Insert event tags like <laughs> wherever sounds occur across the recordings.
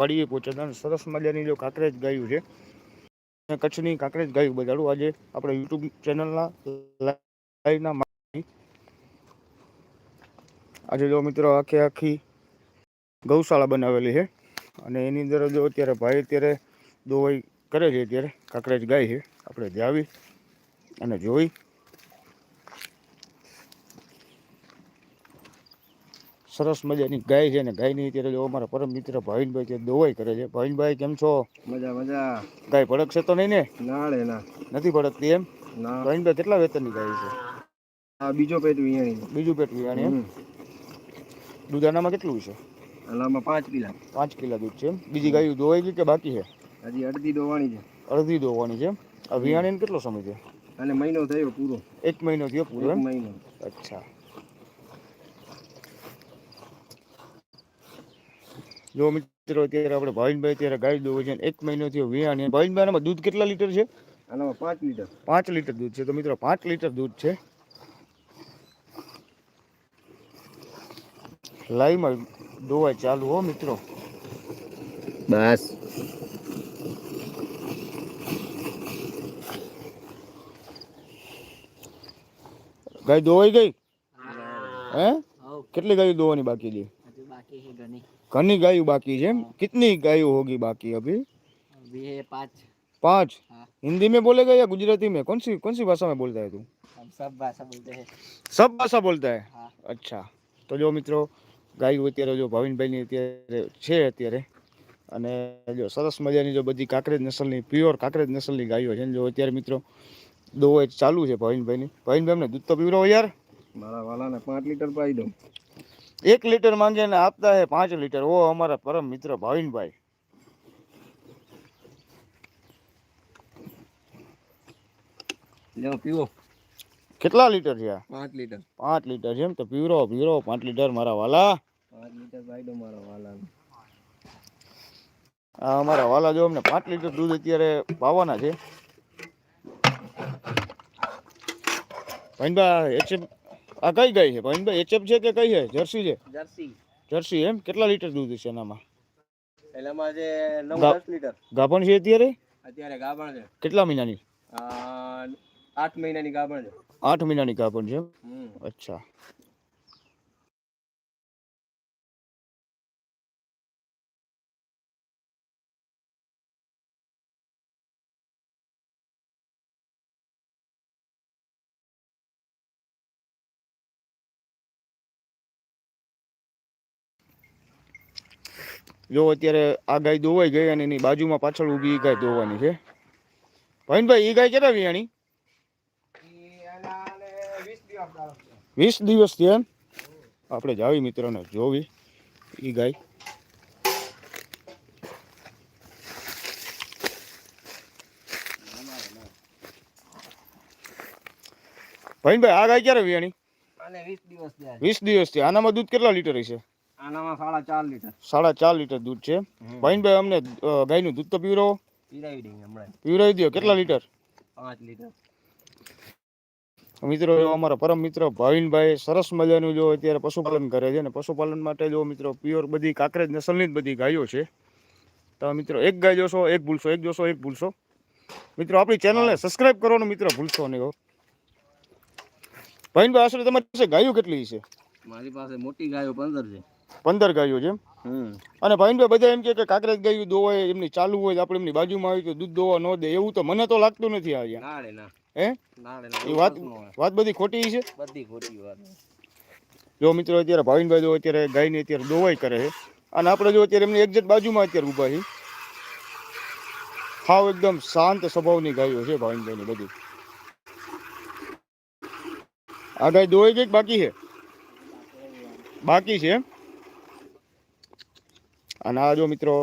વાડીએ પહોંચ્યા અને સરસ મજાની જો કાંકરેજ ગાયું છે. અને કચ્છની કાંકરેજ ગાયું બજાડું. આજે આપણે યુટ્યુબ ચેનલના લાઈવના આજે જો મિત્રો આખે આખી ગૌશાળા બનાવેલી છે. અને એની અંદર જો અત્યારે ભાઈ અત્યારે દોવાઈ કરે છે અત્યારે. કાંકરેજ ગાય છે. આપણે જાવી અને જોઈ. સરસ મજાની ગાય છે ને ગાયની અત્યારે જો અમારા પરમ મિત્ર ભાવિનભાઈ ભાઈ દોવાઈ કરે છે. ભાવિનભાઈ કેમ છો? મજા મજા. ગાય ભડકશે તો નહીં ને? નાળે ના. નથી ભડકતી એમ? ના. ભાવિનભાઈ કેટલા વેતનની ગાય છે? આ બીજો પેટ વિયાણી બીજું પેટ વિયાણી એમ? દૂધાનામાં કેટલું છે? આનામાં પાંચ કિલા. પાંચ કિલા દૂધ છે એમ? બીજી ગાયું દોવાઈ ગઈ કે બાકી છે? હજી અડધી દોવાની છે. અડધી દોવાની છે આ વિયાણીને કેટલો સમય છે અને મહિનો થયો પૂરો. એક મહિનો થયો પૂરો મહિનો. અચ્છા. જો મિત્રો અત્યારે આપણે ભાવિનભાઈ અત્યારે ગાય દોવે છે એક મહિનો થયો વિયાણ ભાવિનભાઈ દૂધ કેટલા લીટર છે? આનામાં પાંચ લીટર. પાંચ લીટર દૂધ છે. તો મિત્રો પાંચ લીટર દૂધ છે. લાઈવમાં દોવા ચાલુ હો મિત્રો. બસ. ગાય દોવાઈ ગઈ? હે? કેટલી ગાય દોવાની બાકી છે? બાકી છે ઘણી. ઘણી ગાયો બાકી છે એમ कितनी गायों होगी बाकी अभी अभी है पाँच पांच हाँ। हिंदी में बोलेगा या गुजराती में कौन सी कौन सी भाषा में बोलता है तू हम सब भाषा बोलते हैं सब भाषा बोलता है हाँ અચ્છા તો જો મિત્રો ગાયું અત્યારે જો ભાવિનભાઈની અત્યારે છે અત્યારે અને જો સરસ મજાની જો બધી કાંકરેજ નસલની પ્યોર કાંકરેજ નસલની ગાયો છે ને જો અત્યારે મિત્રો દોવા ચાલુ છે ભાવિનભાઈની ભાવિનભાઈ અમને દૂધ તો પીવડાવો યાર મારા વાલાને પાંચ લીટર પાઈ દઉં એક લીટર માંગે ને આપતા હે પાંચ લીટર. ઓ અમારા પરમ મિત્ર ભાવિનભાઈ. લ્યો પીવો. કેટલા લીટર છે આ? પાંચ લીટર. પાંચ લીટર છે એમ તો પીવરો પીવરો પાંચ લીટર મારા વાલા. પાંચ લીટર મારા વાલા આ અમારા વાલા જો અમને પાંચ લીટર દૂધ અત્યારે પાવાના છે. ભાઈનભાઈ એચએફ આ કઈ ગાય છે? ભાઈનભાઈ એચએફ છે કે કઈ છે? જર્સી છે? જર્સી. જર્સી એમ? કેટલા લીટર દૂધ છે એનામાં? એલામાં જે નવ ગા- દસ લીટર. ગાભણ છે અત્યારે? અત્યારે ગાભણ છે. કેટલા મહિનાની? આ આઠ મહિનાની ગાભણ છે. આઠ મહિનાની ગાભણ છે અચ્છા. જો અત્યારે આ ગાય દોવાઈ ગઈ અને એની બાજુમાં પાછળ ઊભી એ ગાય દોવાની છે. ભાઈનભાઈ એ ગાય કેટલા વિયાણી? વીસ દિવસથી એમ? આપણે જાવી મિત્રોને જોવી એ ગાય. ભાઈનભાઈ આ ગાય ક્યારે વિયાણી? વીસ દિવસ થયા આનામાં દૂધ કેટલા લીટર હશે? આનામાં સાડા ચાર લીટર. સાડા ચાર લીટર દૂધ છે. ભાઈનભાઈ અમને ગાયનું દૂધ તો પીવડાવો. પીરાવી દઈએ હમણાં. પીવડાવી દો. કેટલા લીટર? પાંચ લીટર. મિત્રો અમારા પરમ મિત્ર ભાવિનભાઈ સરસ મજાનું જો અત્યારે પશુપાલન કરે છે અને પશુપાલન માટે જો મિત્રો પ્યોર બધી કાંકરેજ નસલની જ બધી ગાયો છે. તો મિત્રો એક ગાય જોશો એક ભૂલશો એક જોશો એક ભૂલશો. મિત્રો આપણી ચેનલને સબસ્ક્રાઇબ કરવાનું મિત્ર ભૂલશો નહીં ભાવિનભાઈ આશરે તમારી પાસે ગાયો કેટલી છે? મારી પાસે મોટી ગાયો પંદર છે. પંદર ગાયો છે અને ભાઈનભાઈ બધા એમ કે કાંકરેજ ગાયું દોવાય એમની ચાલુ હોય આપણે એમની બાજુમાં આવી તો દૂધ દોવા ન દે. એવું તો મને તો લાગતું નથી આ હે? એ વાત વાત બધી ખોટી છે? બધી ખોટી વાત. જો મિત્રો અત્યારે ભાવિનભાઈ જો અત્યારે ગાયની અત્યારે દોવાઈ કરે છે. અને આપણે જો અત્યારે એમની એક્ઝેક્ટ બાજુમાં અત્યારે ઊભા છીએ. હાવ એકદમ શાંત સ્વભાવની ગાયો છે ભાવિનભાઈની બધી. આ ગાય દોવાઈ ગઈ બાકી છે? બાકી છે એમ? અને આ જો મિત્રો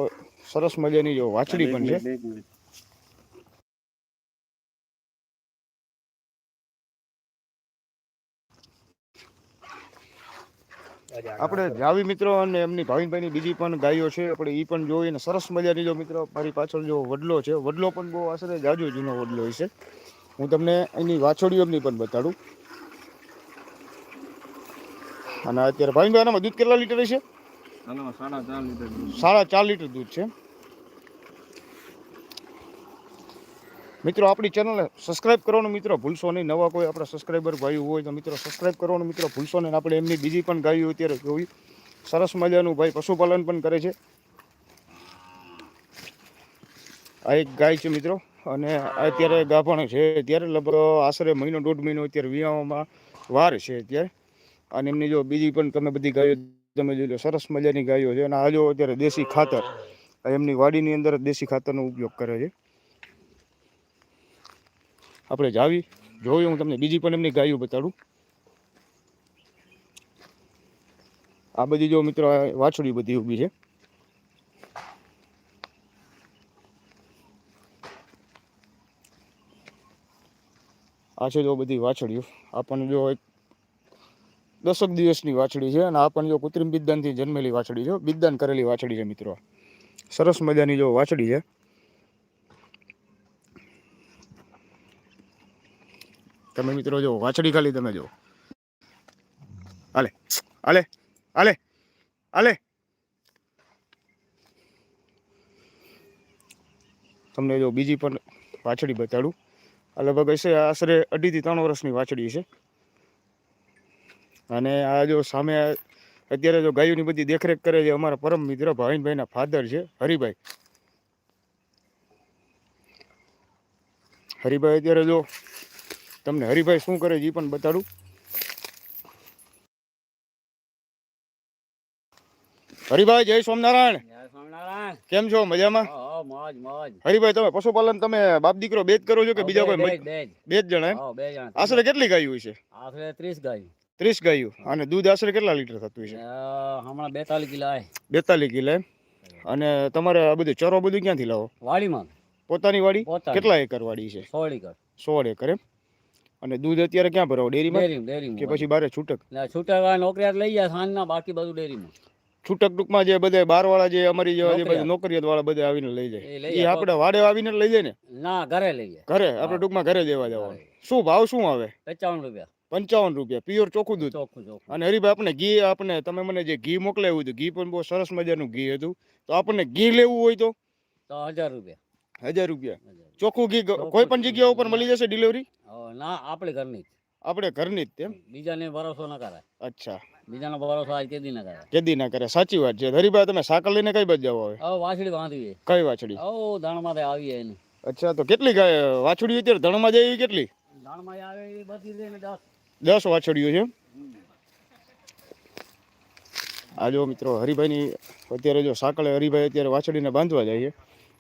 સરસ મજાની જો વાછડી પણ છે. આપણે જાવી મિત્રો અને એમની ભાવિનભાઈની બીજી પણ ગાયો છે, આપણે એ પણ જોઈ અને સરસ મજાની જો મિત્રો મારી પાછળ જો વડલો છે, વડલો પણ બહુ આશરે જાજો જૂનો વડલો છે હું તમને એની વાછોડીઓ એમની પણ બતાડું. અને અત્યારે ભાવિનભાઈ આનામાં દૂધ કેટલા લીટર છે સાડા ચાર લીટર દૂધ છે. મિત્રો, આપણી ચેનલને સબસ્ક્રાઇબ કરવાનું મિત્રો ભૂલશો નહીં. નવા કોઈ આપણા સબસ્ક્રાઈબર ભાઈ હોય તો મિત્રો સબસ્ક્રાઇબ કરવાનું મિત્રો ભૂલશો નહીં. આપણે એમની બીજી પણ ગાયો અત્યારે જોઈ. સરસ મજાનું ભાઈ પશુપાલન પણ કરે છે. આ એક ગાય છે મિત્રો. અને અત્યારે ગાભણ છે અત્યારે લગભગ આશરે મહિનો, દોઢ મહિનો અત્યારે વિયાઓમાં વાર છે અત્યારે. અને એમની જો બીજી પણ તમે બધી ગાયો તમે જોઈ લો, સરસ મજાની ગાયો છે અને આ જો અત્યારે દેશી ખાતર એમની વાડીની અંદર દેશી ખાતરનો ઉપયોગ કરે છે. આપણે જાવી જોયું હું તમને બીજી પણ એમની ગાયો બતાડું. આ બધી જો મિત્રો વાછડી બધી ઊભી છે. આ છે જો બધી વાછડીઓ. આપણને જો એક દસક દિવસની વાછડી છે અને આ પણ જો કૃત્રિમ બિદ્દાનથી જન્મેલી વાછડી છે. બિદ્દાન કરેલી વાછડી છે મિત્રો. સરસ મજાની જો વાછડી છે. તમે મિત્રો જો વાછડી ખાલી તમે જો. હાલે હાલે હાલે હાલે. તમને જો બીજી પણ વાછડી બતાડું. લગભગ હશે, આશરે અઢીથી ત્રણ વર્ષની વાછડી છે. અને આ જો સામે અત્યારે જો ગાયોની બધી દેખરેખ કરે છે અમારા પરમ મિત્ર ભાવિનભાઈના ફાધર છે હરિભાઈ. હરિભાઈ અત્યારે જો તમને હરિભાઈ શું કરે છે એ પણ બતાડું. હરિભાઈ જય સ્વામિનારાયણ. કેમ છો? મજામાં? હરિભાઈ તમે પશુપાલન તમે બાપ દીકરો બે જ કરો છો કે બીજા કોઈ બે જ જણા આશરે કેટલી ગાયું હોય છે? આશરે 30 ગાય. ત્રીસ ગાયું. અને દૂધ આશરે કેટલા લીટર થતું છે? હમણાં 42 કિલો આય. બેતાલીસ કિલો અને તમારે આ બધું ચરો બધું ક્યાંથી લાવો? વાડીમાં. પોતાની વાડી? કેટલા એકર વાડી છે? સોળ એકર. સોળ એકર એમ? અને દૂધ અત્યારે ક્યાં ભરાવો? ડેરીમાં? ડેરી ડેરી કે પછી બારે છૂટક? છૂટક નોકરિયાત લઈ જાય સાંજના બાકી બધું ડેરીમાં. છૂટક ટૂંકમાં જે બધા બાર વાળા જે અમારી જેવા જે બધા નોકરિયાત. વાળા બધા આવીને લઈ જાય. એ આપણે વાડે આવીને લઈ જાય ને? ના ઘરે લઈ જાય. ઘરે? આપણે ટૂંકમાં ઘરે દેવા જવાનું. શું ભાવ શું આવે? પચાવન રૂપિયા. પંચાવન રૂપિયા પ્યોર ચોખ્ખું દૂધ. અને હરીભાઈ આપણે ઘી આપણે તમે મને જે ઘી મોકલાવ્યું હતું ઘી પણ બહુ સરસ મજાનું ઘી હતું તો આપણને ઘી લેવું હોય તો? હજાર રૂપિયા. હજાર રૂપિયા. ચોખ્ખું ઘી કોઈ પણ જગ્યા ઉપર મળી જશે ડિલિવરી ના આપણે ઘરની જ. આપણે ઘરની જ તેમ? બીજાને ભરોસો ના કરાય. અચ્છા. બીજાનો ભરોસો આજ કેદી ના કરાય. કેદી ના કરે સાચી વાત છે. હરીભાઈ તમે સાકર લઈને કઈ બાજુ જાવ હવે? વાછડી બાંધવી. કઈ વાછડી? ઓ દાણમાં આવીએ એને. અચ્છા તો કેટલી વાછડી અત્યારે ધણમાં જાય કેટલી? દાણમાં આવે બધી લઈને દસ દસ વાછડીઓ છે. આ જો મિત્રો હરિભાઈની, અત્યારે જો સાંકળે હરિભાઈ અત્યારે વાછડીને બાંધવા જાય છે.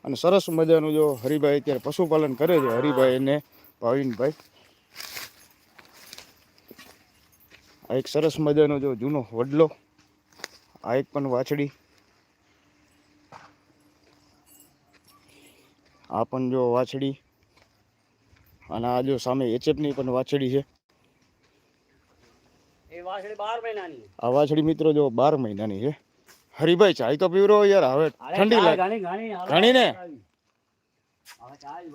અને સરસ મજાનું જો હરિભાઈ અત્યારે પશુપાલન કરે છે. હરિભાઈ અને ભાવિનભાઈ. આ એક સરસ મજાનો જો જૂનો વડલો, આ એક પણ વાછડી. આ પણ જો વાછડી. અને આ જો સામે એચએફની પણ વાછડી છે એ વાછડી બાર મહિનાની આ વાછડી મિત્રો જો બાર મહિનાની છે. હરિભાઈ ચાય તો પીવરો યાર હવે ઠંડી લાગે. ઘણી ને?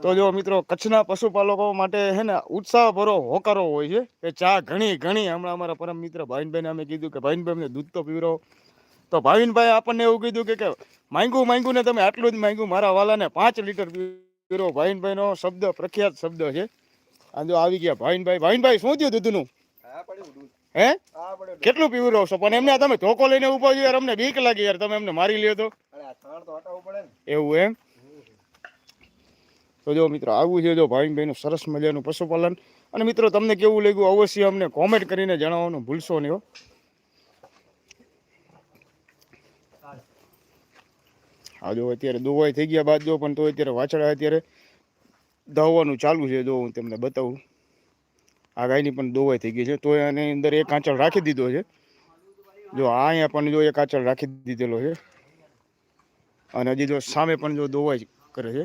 તો જો મિત્રો કચ્છના પશુપાલકો માટે હે ને ઉત્સાહ ભરો હોકારો હોય છે કે ચા ઘણી ઘણી. હમણાં અમારા પરમ મિત્ર ભાવિનભાઈને અમે કીધું કે ભાવિનભાઈ અમને દૂધ તો પીવરો તો ભાવિનભાઈ આપણને એવું કીધું કે માંગ્યું માંગ્યું ને તમે આટલું જ માંગ્યું. મારા વાલાને પાંચ લીટર પીવરો ભાવિનભાઈનો શબ્દ પ્રખ્યાત શબ્દ છે. આ જો આવી ગયા ભાવિનભાઈ ભાવિનભાઈ શું થયું દૂધનું? હે? કેટલું પીવરો છો? પણ એમને તમે ધોકો લઈને ઊભો છો યાર અમને બીક લાગી યાર તમે એમને મારી લ્યો તો. એવું એમ? તો જો મિત્રો આવું છે જો ભાવિનભાઈનું સરસ મજાનું પશુપાલન. અને મિત્રો તમને કેવું લાગ્યું? અવશ્ય અમને કોમેન્ટ કરીને જણાવવાનું ભૂલશો નહીં હા. જો અત્યારે દોવાઈ થઈ ગયા બાદ જો પણ તો અત્યારે વાછડા અત્યારે દોવાનું ચાલુ છે. જો હું તમને બતાવું. આ ગાયની પણ દોવાઈ થઈ ગઈ છે. તો એની અંદર એક આંચળ રાખી દીધો છે. જો આ અહીંયા પણ જો એક આંચળ રાખી દીધેલો છે. અને હજી જો સામે પણ જો દોવાઈ કરે છે.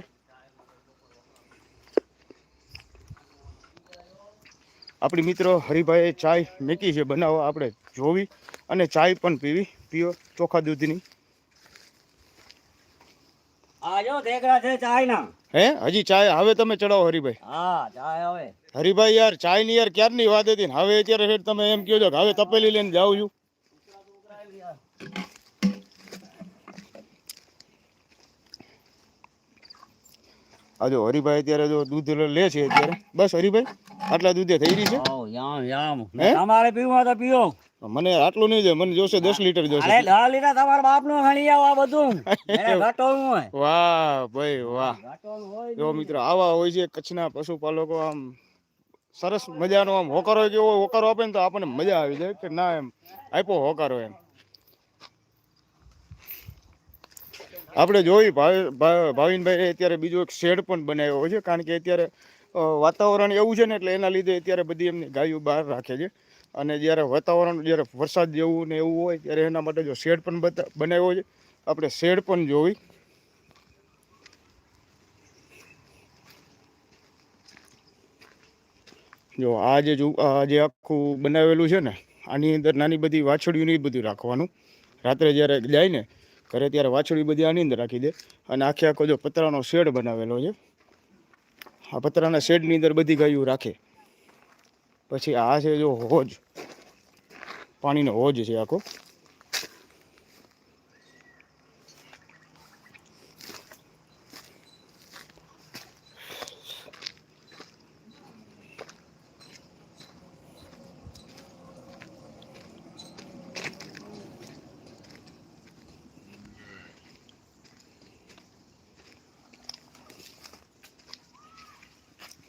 આપણી મિત્રો હરિભાઈએ ચાય મેકી છે. બનાવવા આપણે જોવી અને ચાય પણ પીવી. પીઓ ચોખા દૂધની. હે? હજી ચાય હવે તમે ચડાવો હરિભાઈ. હા ચાય હવે. હરિભાઈ યાર ચાયની યાર ક્યારની વાત હતી હવે અત્યારે હેઠ તમે એમ કહો છો કે હવે તપેલી લઈને જાઉં છું. આ જો અત્યારે જો દૂધ લે છે અત્યારે. બસ હરિભાઈ આટલા દૂધે થઈ રહી છે. યામ યામ. તમારે પીવું તો પીઓ. મને આટલું નહીં જોઈએ મને જોશે દસ લીટર જોશે. અરે દસ લીટર તમારા બાપનું હણી આવો આ બધું. <laughs> હોય. વાહ ભાઈ વાહ. જો મિત્રો આવા હોય છે કચ્છના પશુપાલકો આમ સરસ મજાનો આમ હોકારો કેવો હોકારો આપે ને તો આપણને મજા આવી જાય કે ના એમ. આપ્યો હોકારો એમ. આપણે જોઈ ભાવિનભાઈ અત્યારે બીજો એક શેડ પણ બનાવ્યો છે કારણ કે અત્યારે વાતાવરણ એવું છે ને એટલે એના લીધે અત્યારે બધી એમની ગાયો બહાર રાખે છે. અને જ્યારે વાતાવરણ, જ્યારે વરસાદ જેવું ને એવું હોય, ત્યારે એના માટે જો શેડ પણ બનાવ્યો છે. આપણે શેડ પણ જોઈ. જો આ જે આ જે આખું બનાવેલું છે ને, આની અંદર નાની બધી વાછડીઓને બધું રાખવાનું. રાત્રે જ્યારે જાય ને, ઘરે ત્યારે વાછડી બધી આની અંદર રાખી દે. અને આખે આખો જો પતરાનો શેડ બનાવેલો છે. આ પતરાના શેડની અંદર બધી ગાયો રાખે. પછી આ છે જો હોજ. પાણીનો હોજ છે આખો.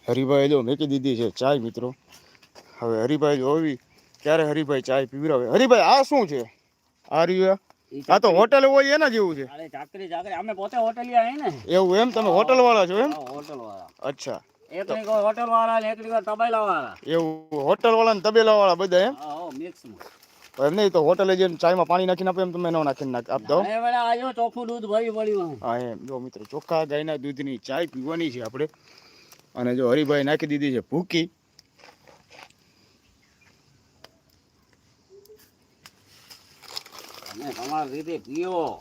હરિભાઈ જો મેકી દીધી છે ચાય, મિત્રો. હવે હરિભાઈ જો આવી ક્યારે હરિભાઈ ચાય પીવડાવે? હરિભાઈ આ શું છે? આ રહ્યું આ તો હોટલ હોય એના જેવું છે. અરે ચાકરી ચાકરી અમે પોતે હોટલિયા હે ને. એવું એમ? તમે હોટેલ વાળા છો એમ? હોટેલ વાળા અચ્છા. એક ની કોઈ હોટલ વાળા ને એક ની કોઈ તબેલા વાળા એવું હોટલ વાળા ને તબેલા વાળા બધા એમ? હા મિક્સ એમ નહીં તો હોટલે જઈને ચાયમાં પાણી નાખીને આપે એમ તમે ન નાખીને નાખ આપતા આજો ચોખ્ખું દૂધ ભરી પડ્યું હા એમ. જો મિત્રો ચોખ્ખા ગાયના દૂધની ચાય પીવાની છે આપણે. અને જો હરિભાઈ નાખી દીધી છે ભૂકી તમે તમારી રીતે પીઓ.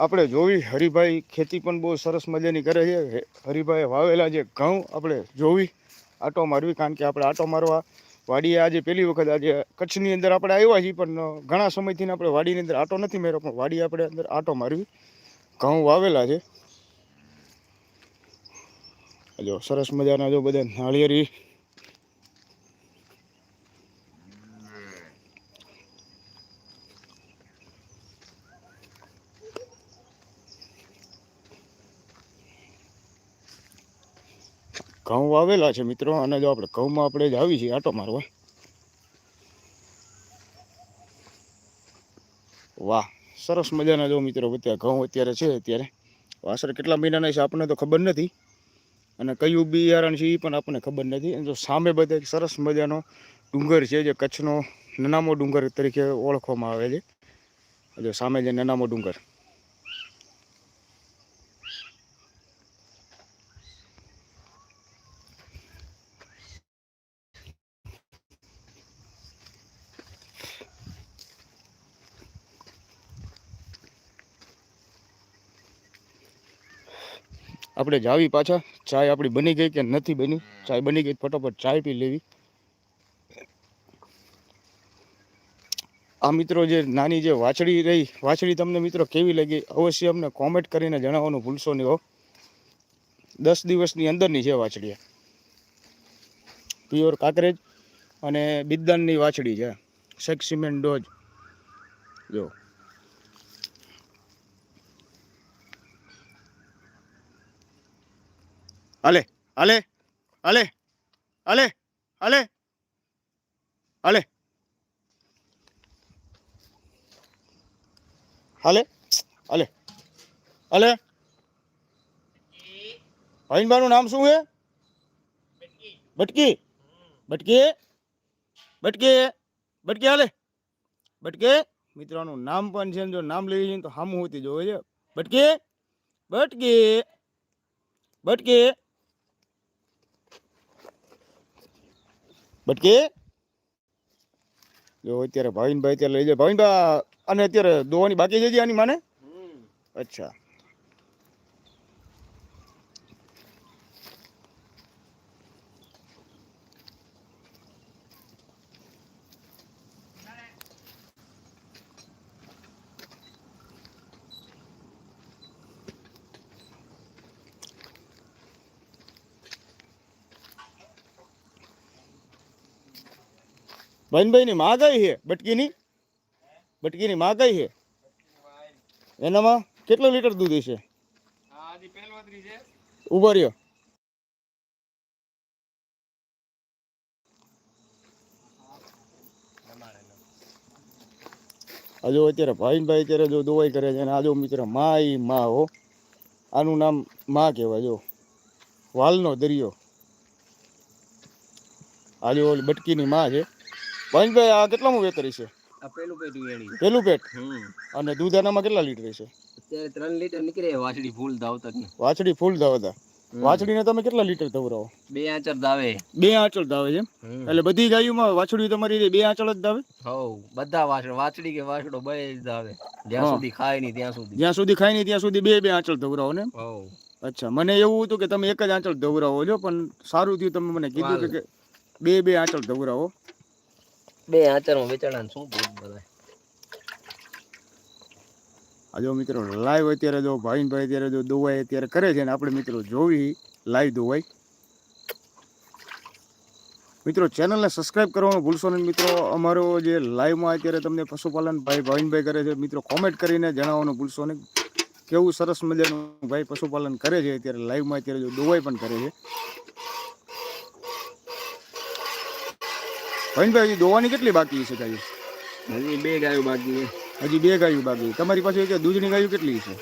આપણે જોવી હરિભાઈ ખેતી પણ બહુ સરસ મજાની કરે છે. હરિભાઈ વાવેલા જે ઘઉં આપણે જોવી આટો મારવી કારણ કે આપણે આટો મારવા વાડીએ આજે પહેલી વખત આજે કચ્છની અંદર આપણે આવ્યા છીએ પણ ઘણા સમયથી આપણે વાડીની અંદર આટો નથી માર્યો પણ વાડી આપણે અંદર આટો મારવી ઘઉં વાવેલા છે. જો સરસ મજાના જો બધા નાળિયેરી ઘઉં વાવેલા છે મિત્રો, અને જો આપણે ઘઉંમાં આપણે જ આવી છીએ આટો મારવા. વાહ, સરસ મજાના જો મિત્રો અત્યારે ઘઉં અત્યારે છે અત્યારે. વાસર કેટલા મહિનાના છે આપણને તો ખબર નથી, અને કયું બિયારણ છે એ પણ આપણને ખબર નથી. અને જો સામે બધા એક સરસ મજાનો ડુંગર છે, જે કચ્છનો નનામો ડુંગર તરીકે ઓળખવામાં આવે છે. જો સામે જે નનામો ડુંગર. આપણે જાવી પાછા. ચાય આપણી બની ગઈ કે નથી બની? ચાય બની ગઈ ફટોફટ ચાય પી લેવી. આ મિત્રો જે નાની જે વાછડી રહી, વાછડી તમને મિત્રો કેવી લાગી? અવશ્ય અમને કોમેન્ટ કરીને જણાવવાનું ભૂલશો નહીં હો. દસ દિવસની અંદરની છે વાછડી પ્યોર કાકરેજ અને બિદ્દાનની વાછડી છે. સેક્સ સિમેન્ટ ડોઝ જો. અલે અલે અલે અલે અલે અલે. હાલે અલે અલે. ભાઈનભાઈનું નામ શું છે બટકી બટકી બટકી બટકી હાલે બટકી મિત્રોનું નામ પણ છે જો નામ લેવી છે તો હામું હોતી જોવે છે. બટકી બટકી બટકી બટકી? જો અત્યારે ભાવિનભાઈ અત્યારે લઈ જાય. ભાવિનભાઈ અને અત્યારે દોવાની બાકી છે આની માને? અચ્છા. ભાઈનભાઈની માં કઈ છે બટકીની? બટકીની માં કઈ છે. એનામાં કેટલો લીટર દૂધ હશે? હજી ઊભો રહ્યો. આ જો અત્યારે ભાઈનભાઈ અત્યારે જો દોવાઈ કરે છે અને આજો મિત્ર મા ઈ મા હો આનું નામ મા કહેવાય જો. વાલનો દરિયો. આ ઓલી બટકીની માં છે. ભાઈનભાઈ આ કેટલામું વેતરી છે? પેલું પેટું એડી પેલું પેટ? અને દૂધ આનામાં કેટલા લીટર છે? અત્યારે ત્રણ લીટર નીકળે વાછડી ફૂલ ધાવતક વાછડી ફૂલ ધાવતા? વાછડીને તમે કેટલા લીટર ધવરાવો? બે આંચર દાવે બે આંચળ ધાવે છે એટલે બધી ગાયોમાં વાછડી તમારી બે આંચળ જ હવ બધા વાછડ વાછડી કે વાછડો બે જ દાવે જ્યાં સુધી ખાય નહીં ત્યાં સુધી. જ્યાં સુધી ખાય નહીં ત્યાં સુધી બે બે આંચળ ધવરાવો ને હવ. અચ્છા મને એવું હતું કે તમે એક જ આંચળ ધવરાવો છો પણ સારું થયું તમે મને કીધું કે- કે બે બે આંચળ ધવરાવો. બે આંચરમાં વેચાણા શું ભૂત બધા આ મિત્રો લાઈવ અત્યારે જો ભાઈ ભાઈ અત્યારે જો દોવાઈ અત્યારે કરે છે ને, આપણે મિત્રો જોવી લાઈવ દોવાઈ. મિત્રો ચેનલને સબસ્ક્રાઇબ કરવાનું ભૂલશો નહીં મિત્રો. અમારો જે લાઈવમાં અત્યારે તમને પશુપાલન ભાઈ ભાવિનભાઈ કરે છે, મિત્રો કોમેન્ટ કરીને જણાવવાનું ભૂલશો નહીં. કેવું સરસ મજાનું ભાઈ પશુપાલન કરે છે, અત્યારે લાઈવમાં અત્યારે જો દોવાઈ પણ કરે છે. ભાવિનભાઈ હજી દોવાની કેટલી બાકી છે ગાયું હજી બે ગાયો બાકી છે. હજી બે ગાયું બાકી. તમારી પાસે કે દૂધની ગાયું કેટલી છે?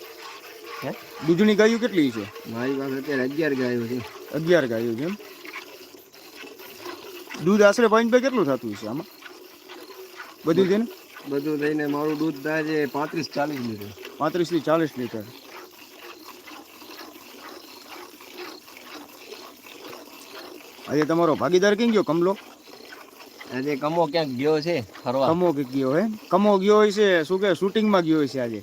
હે? દૂધની ગાયું કેટલી છે? મારી પાસે અત્યારે અગિયાર ગાયો છે. અગિયાર ગાયો છે એમ? દૂધ આશરે ભાઈ કેટલું થતું છે આમાં? બધું છે ને? બધું થઈને મારું દૂધ થાય છે પાંત્રીસ ચાલીસ લીટર. પાંત્રીસથી ચાલીસ લીટર. આજે તમારો ભાગીદાર કેમ ગયો કમલો? આજે કમો ક્યાંક ગયો છે ફરવા? કમો કે ગયો હે? કમો ગયો હોય છે, શું કે શૂટિંગમાં ગયો હોય છે આજે?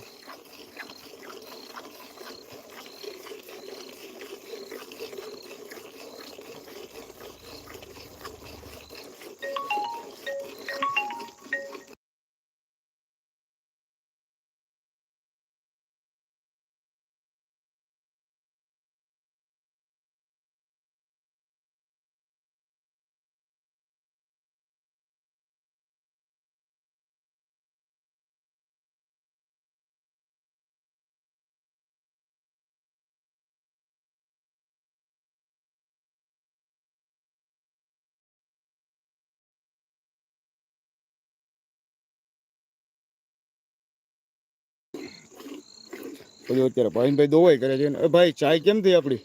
બધું અત્યારે ભાઈનભાઈ દોવાઈ કરે છે. એ ભાઈ ચાય કેમ થઈ આપણી?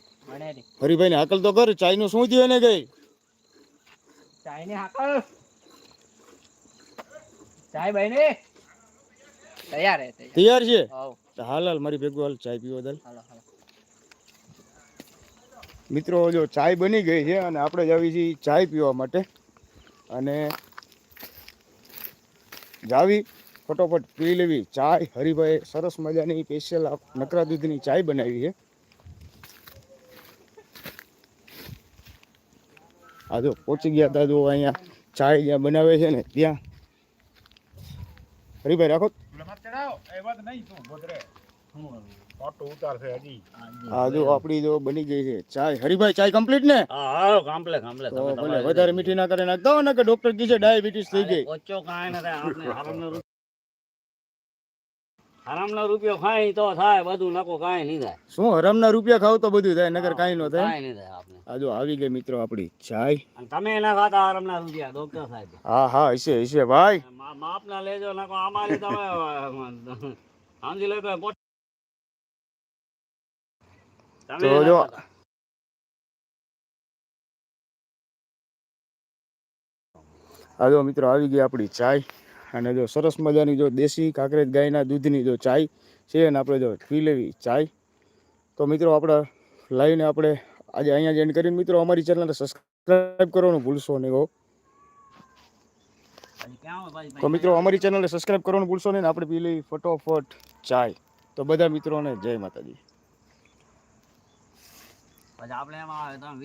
હરિભાઈ ને હાકલ તો કર ચાયનું શું થયું એને ગઈ ચાય હાકલ. ચાય ભાઈ તૈયાર હે તૈયાર. છે? હાલ હાલ મારી ભેગું હાલ ચાય પીવો દાલ મિત્રો જો ચાય બની ગઈ છે અને આપણે જ આવી છીએ ચાય પીવા માટે. અને જાવી ફટોફટ પી લેવી ચાય હરિભાઈ સરસ મજાની સ્પેશિયલ નકરા દૂધની ચાય બનાવી છે. આ જો પહોંચી ગયા હતા જો અહીંયા ચાય જ્યાં બનાવે છે ને ત્યાં. હરિભાઈ રાખો. જો આપણી જો બની ગઈ છે. ચાય. હરિભાઈ ચાય કમ્પ્લીટ ને? વધારે મીઠી ના કરે નાખતા ને કે ડોક્ટર કી છે ડાયાબિટીસ થઈ ગઈ ઓછો કાંઈ ન થાય આપણે હરામનો રૂપિયા ખાય તો થાય બધું નકો કાંઈ નહીં થાય. શું હરામના રૂપિયા ખાવ તો બધું થાય નગર કાંઈ ન થાય? કાંઈ નહીં થાય આપણે આ જો આવી ગઈ મિત્રો આપણી ચાય. અને તમે એના ખાતા હરામના રૂપિયા ડોક્ટર સાહેબ. હા હા હશે હશે ભાઈ. માપના લેજો નકો અમારી તમે સમજી લો તો તો જો. આ જો મિત્રો આવી ગઈ આપણી ચાય. અને જો સરસ મજાની જો દેશી કાંકરેજ ગાયના દૂધની જો ચાય છે અને આપણે જો પી લેવી ચાય. તો મિત્રો આપણે લાવીને આપણે આજે અહીંયા જ એન્ડ કરીને મિત્રો અમારી ચેનલને સબસ્ક્રાઈબ કરવાનું ભૂલશો નહીં હો? તો મિત્રો અમારી ચેનલને સબસ્ક્રાઈબ કરવાનું ભૂલશો નહીં આપણે પી લેવી ફટોફટ ચાય. તો બધા મિત્રોને જય માતાજી. આપણે એમાં